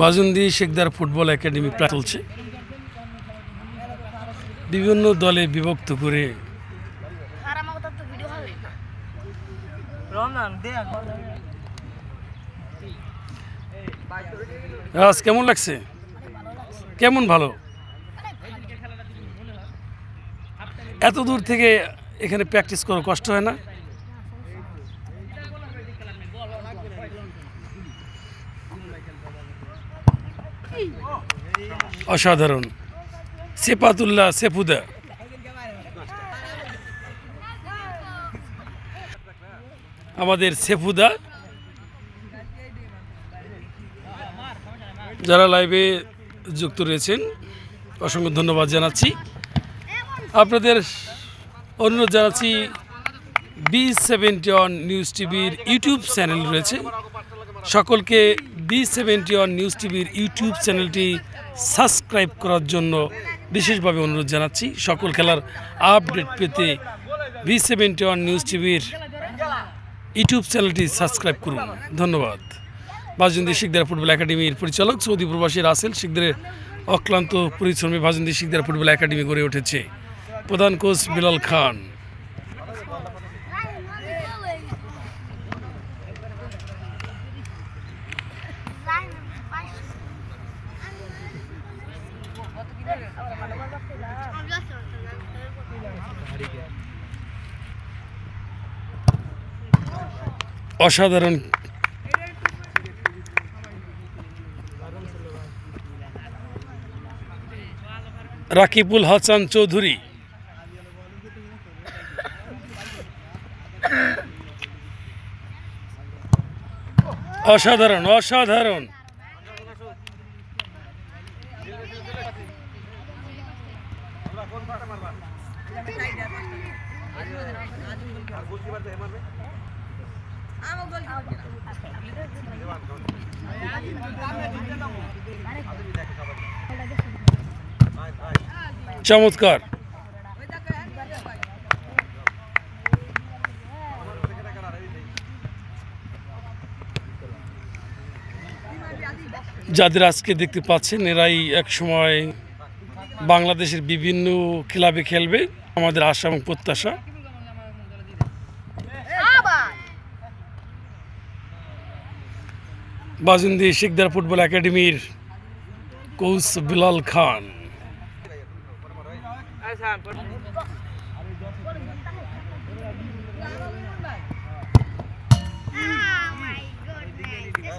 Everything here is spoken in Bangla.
বাজুন্দি শেখদার ফুটবল একাডেমি প্রায় চলছে। বিভিন্ন দলে বিভক্ত করে রাজ, কেমন লাগছে? কেমন ভালো? এত দূর থেকে এখানে প্র্যাকটিস করো, কষ্ট হয় না? অসাধারণ। সেপাতুল্লাহ সেফুদা। আমাদের সেফুদা। যারা লাইভে যুক্ত রয়েছেন, অসংখ্য ধন্যবাদ জানাচ্ছি। আপনাদের অনুরোধ জানাচ্ছি বি সেভেন্টি ওয়ান নিউজ টিভির ইউটিউব চ্যানেল রয়েছে। সকলকে বি সেভেন্টি ওয়ান নিউজ টিভির ইউটিউব চ্যানেলটি সাবস্ক্রাইব করার জন্য বিশেষভাবে অনুরোধ জানাচ্ছি। সকল খেলার আপডেট পেতে বি সেভেন্টি ওয়ান নিউজ টিভির ইউটিউব চ্যানেলটি সাবস্ক্রাইব করুন। ধন্যবাদ। বাজুন্দি শিকদার ফুটবল একাডেমির পরিচালক সৌদি প্রবাসী রাসেল শিকদারের অক্লান্ত পরিশ্রমে বাজুন্দি শিকদার ফুটবল একাডেমি গড়ে উঠেছে। প্রধান কোচ বিলাল খান। অসাধারণ। রাকিবুল হাসান চৌধুরী। অসাধারণ অসাধারণ। চমৎকার। যাদের আজকে দেখতে পাচ্ছেন এরাই এক সময় বাংলাদেশের বিভিন্ন ক্লাবে খেলবে আমাদের আশা এবং প্রত্যাশা বাজুন্দি শিকদার ফুটবল একাডেমির coach Bilal Khan Oh my goodness.